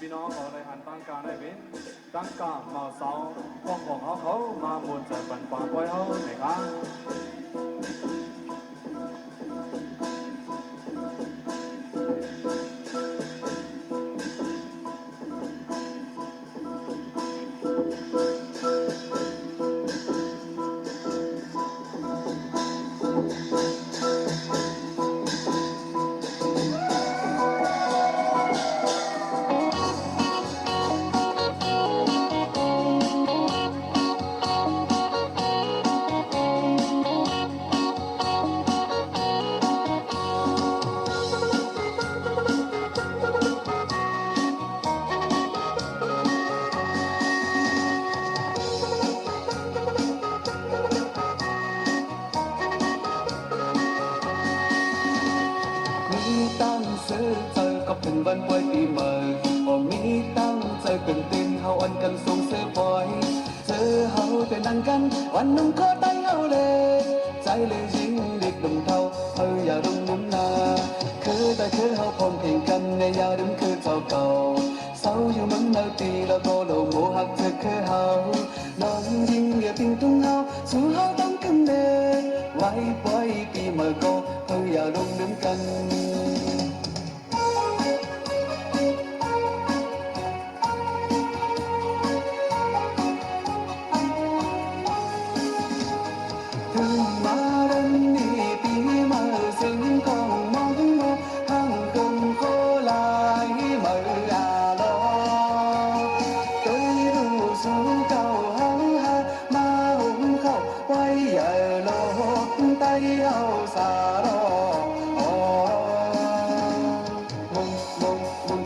พี่น้องขอในหันตั้งการได้เป็นตั้งการมาเสาของของเขาเขามามวลใจปันป่าปล่อยเขาไหนครับ từng vân quay đi mời. Ở mỹ tăng giờ cần tin hao anh cần sống sẽ voi giờ hao tên đang căn hoàn nung khó tay hao lệ. Trái lệ dính địch đồng thao hơi giờ đông đúng na. Khứ ta cứ hao phong thành căn nghe giờ đứng khứ chào cầu sau như mẫn nơi tì là cô đầu mô hạc thực khứ hao nói dính nghe tình tung hao xuống hao tăng cân đề vai quay kỳ mời cô hơi giờ đông đứng căn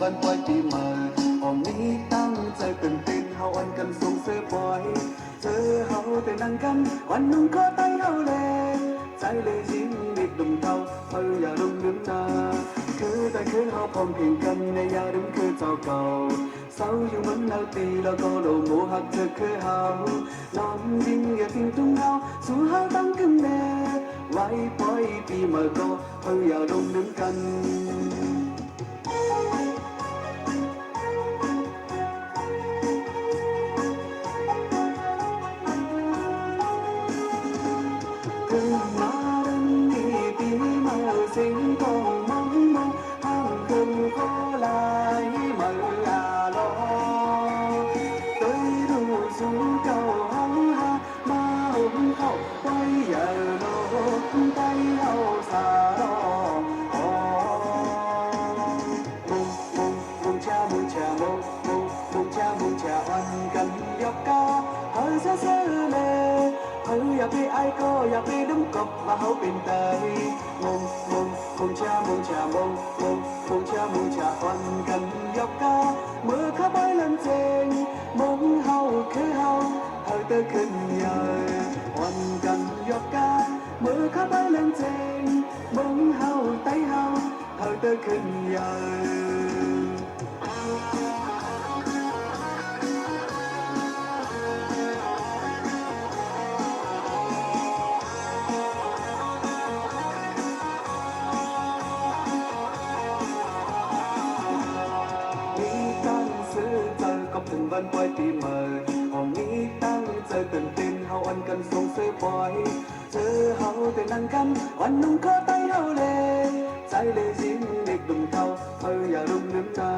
วันปล่อยปีใหม่พอมีตั้งใจเป็นตินเฮาอันกันส่งเสื้อปล่อยเจอเฮาแต่นั่งกัน วันนุ่งขอไตเฮาเลยใจเลยยิ้มนิดดมเทาเฮาอย่าลืมลืมตาคือแต่คือเฮาพร้อมเพียงกันในยาดึงคือเจ้าเก่าเศร้าอยู่มันแล้วตีแล้วก็โดนโมหักเธอคือเฮาน้องยิงอย่าทิ้งตุ้งเฮาสู่เฮาตั้งกำเนิดไว้ปล่อยปีใหม่ก็เฮาอย่าลงลืมกัน sinh con mong mong hàng tuần có lại mời là lo. Tới đủ xuống cầu hóng ha, ba hôm khóc, quay giờ lô tay hậu xà đó mùng mùng mùng cha mùng cha mùng mùng mùng cha mùng cha oan cần dọc ca. Hơi xa xa เข้าไว้อยากไตเฮาสารอมุงมุงมุงชามุงชามุงมุงมุงชามุงชาอันกันยกกาเฮาซะอยาก็อย่าไปดึงกบว่าเฮาเป็นไตมงมงมงชามงชามงมงมงชามงชาอ่อนกันยกกาเมื่อข้าไปลันเจงมงเฮาคือเฮาเฮาเตอขึ้นใหญ่อ่อนกันยกกาเมื่อข้าไปลันเจงมงเฮาไตเฮาเฮาเตอขึ้นให กับถึงวันปอยปีใหม่พอมีตั้งใจตื่นเต้นเฮาอันกันส่งเสื้อปล่อยเจอเฮาแต่นั่งกันวันนุ่งขอไตเฮาเลยใจเลยยิ้มเด็กดุมเท่าเฮาอย่าลืมลืมตา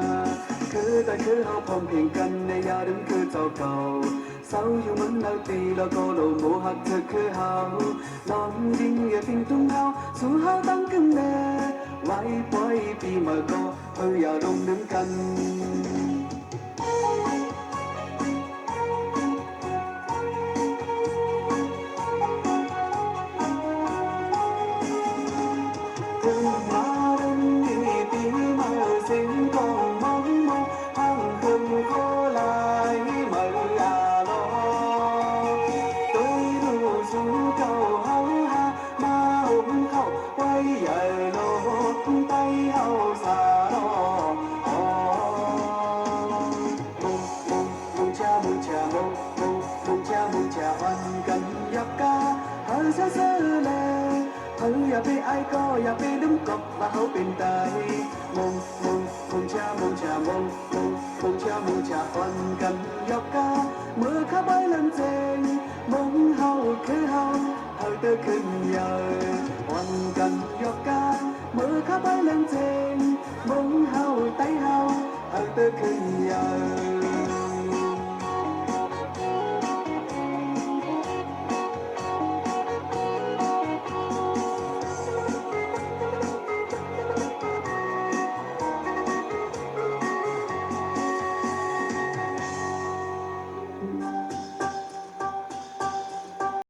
คือแต่คือเฮาพร้อมเพียงกันในยาดึงคือเจ้าเก่าเศร้าอยู่มันแล้วตีแล้วก็โลโมหักเธอคือเฮานองยิงอย่าทิ้งตุ้งเฮาสู่เฮาตั้งกำเนิดไว้ปล่อยปีใหม่ก็เฮาอย่าลงลืมกัน อย่าไปอายก็อย่าไปน้ำกบว่าเขาเป็นตายมงมงมงชามงชามงมงมงชามงชาอ่อนกันยอกกาเมื่อเข้าไปลันเจงมงเฮาคือเฮาเฮาเตอขึ้นเยอะอ่อนกันยอกกาเมื่อเข้าไปลันเจงมงเฮาไตเฮาเฮาเตอขึ้นเยอะ